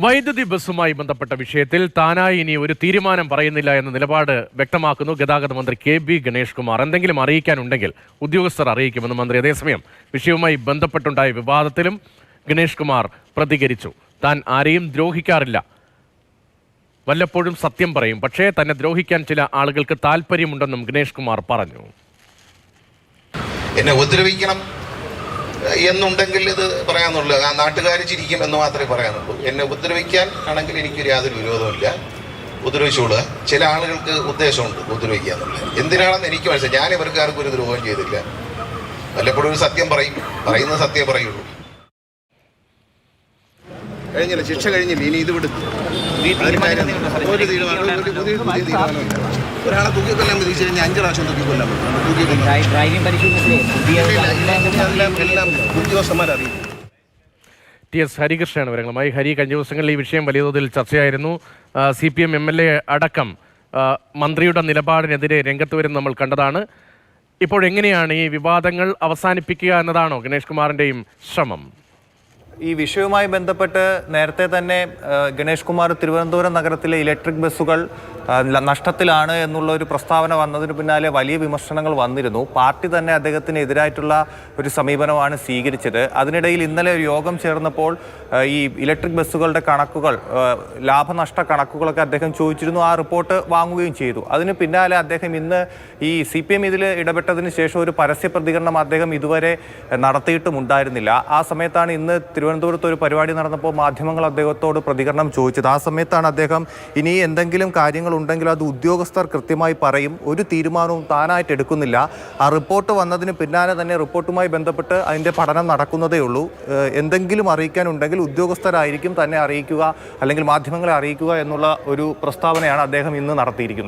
വൈദ്യുതി ബസ്സുമായി ബന്ധപ്പെട്ട വിഷയത്തിൽ താനായി ഇനി ഒരു തീരുമാനം പറയുന്നില്ല എന്ന നിലപാട് വ്യക്തമാക്കുന്നു ഗതാഗത മന്ത്രി കെ ബി ഗണേഷ് കുമാർ. എന്തെങ്കിലും അറിയിക്കാനുണ്ടെങ്കിൽ ഉദ്യോഗസ്ഥർ അറിയിക്കുമെന്ന് മന്ത്രി. അതേസമയം വിഷയവുമായി ബന്ധപ്പെട്ടുണ്ടായ വിവാദത്തിലും ഗണേഷ് കുമാർ പ്രതികരിച്ചു. താൻ ആരെയും ദ്രോഹിക്കാറില്ല. വല്ലപ്പോഴും സത്യം പറയും. പക്ഷേ തന്നെ ദ്രോഹിക്കാൻ ചില ആളുകൾക്ക് താല്പര്യമുണ്ടെന്നും ഗണേഷ് കുമാർ പറഞ്ഞു. എന്നെ ഉപദ്രവിക്കണം. എന്നുണ്ടെങ്കിൽ ഇത് പറയാന്നുള്ളൂ ആ നാട്ടുകാർ ചിരിക്കും എന്ന് മാത്രമേ പറയാനുള്ളൂ. എന്നെ ഉപദ്രവിക്കാൻ ആണെങ്കിൽ എനിക്കൊരു യാതൊരു വിരോധമില്ല ഉപദ്രവിച്ചോളുക ചില ആളുകൾക്ക് ഉദ്ദേശമുണ്ട് ഉപദ്രവിക്കുക എന്നുള്ളത്. എന്തിനാണെന്ന് എനിക്ക് മനസ്സിലായി. ഞാൻ ഇവർക്ക് ആർക്കും ഒരു ദ്രോഹം ചെയ്തില്ല. വല്ലപ്പോഴും ഒരു സത്യം പറയും. പറയുന്ന സത്യം പറയുള്ളൂ. കഴിഞ്ഞില്ല. ശിക്ഷ കഴിഞ്ഞില്ല. ഇനി ഇത് വിടും. ഒരു തീരുമാനം ഒരു പുതിയ പുതിയ തീരുമാനമില്ല. ഒരാളെ തൂക്കിക്കൊല്ലാൻ വിധിച്ചു കഴിഞ്ഞാൽ അഞ്ച് പ്രാവശ്യം തൂക്കിക്കൊല്ലാൻ പറ്റും. തൂക്കിക്കൊല്ലാൻ ടി എസ് ഹരികൃഷ്ണയാണ് വിവരങ്ങളുമായി. ഹരി കഴിഞ്ഞ ദിവസങ്ങളിൽ ഈ വിഷയം വലിയ തോതിൽ ചർച്ചയായിരുന്നു. C P M M L A അടക്കം മന്ത്രിയുടെ നിലപാടിനെതിരെ രംഗത്ത് വരും നമ്മൾ കണ്ടതാണ്. ഇപ്പോൾ എങ്ങനെയാണ് ഈ വിവാദങ്ങൾ അവസാനിപ്പിക്കുക എന്നതാണോ ഗണേഷ് കുമാറിന്റെയും ശ്രമം? ഈ വിഷയവുമായി ബന്ധപ്പെട്ട് നേരത്തെ തന്നെ ഗണേഷ് കുമാർ തിരുവനന്തപുരം നഗരത്തിലെ ഇലക്ട്രിക് ബസ്സുകൾ നഷ്ടത്തിലാണ് എന്നുള്ള ഒരു പ്രസ്താവന വന്നതിന് പിന്നാലെ വലിയ വിമർശനങ്ങൾ വന്നിരുന്നു. പാർട്ടി തന്നെ അദ്ദേഹത്തിന് എതിരായിട്ടുള്ള ഒരു സമീപനമാണ് സ്വീകരിച്ചത്. അതിനിടയിൽ ഇന്നലെ ഒരു യോഗം ചേർന്നപ്പോൾ ഈ ഇലക്ട്രിക് ബസ്സുകളുടെ കണക്കുകൾ ലാഭനഷ്ട കണക്കുകളൊക്കെ അദ്ദേഹം ചോദിച്ചിരുന്നു. ആ റിപ്പോർട്ട് വാങ്ങുകയും ചെയ്തു. അതിന് പിന്നാലെ അദ്ദേഹം ഇന്ന് ഈ സി പി എം ഇതിൽ ഇടപെട്ടതിന് ശേഷം ഒരു പരസ്യ പ്രതികരണം അദ്ദേഹം ഇതുവരെ നടത്തിയിട്ടുമുണ്ടായിരുന്നില്ല. ആ സമയത്താണ് ഇന്ന് തിരുവനന്തപുരത്ത് ഒരു പരിപാടി നടന്നപ്പോൾ മാധ്യമങ്ങൾ അദ്ദേഹത്തോട് പ്രതികരണം ചോദിച്ചത്. ആ സമയത്താണ് അദ്ദേഹം ഇനി എന്തെങ്കിലും കാര്യങ്ങൾ ഉണ്ടെങ്കിൽ അത് ഉദ്യോഗസ്ഥർ കൃത്യമായി പറയും. ഒരു തീരുമാനവും താനായിട്ട് എടുക്കുന്നില്ല. ആ റിപ്പോർട്ട് വന്നതിന് പിന്നാലെ തന്നെ റിപ്പോർട്ടുമായി ബന്ധപ്പെട്ട് അതിന്റെ പഠനം നടക്കുന്നതേ ഉള്ളൂ. എന്തെങ്കിലും അറിയിക്കാനുണ്ടെങ്കിൽ ഉദ്യോഗസ്ഥരായിരിക്കും തന്നെ അറിയിക്കുക അല്ലെങ്കിൽ മാധ്യമങ്ങളെ അറിയിക്കുക എന്നുള്ള ഒരു പ്രസ്താവനയാണ് അദ്ദേഹം ഇന്ന് നടത്തിയിരിക്കുന്നത്.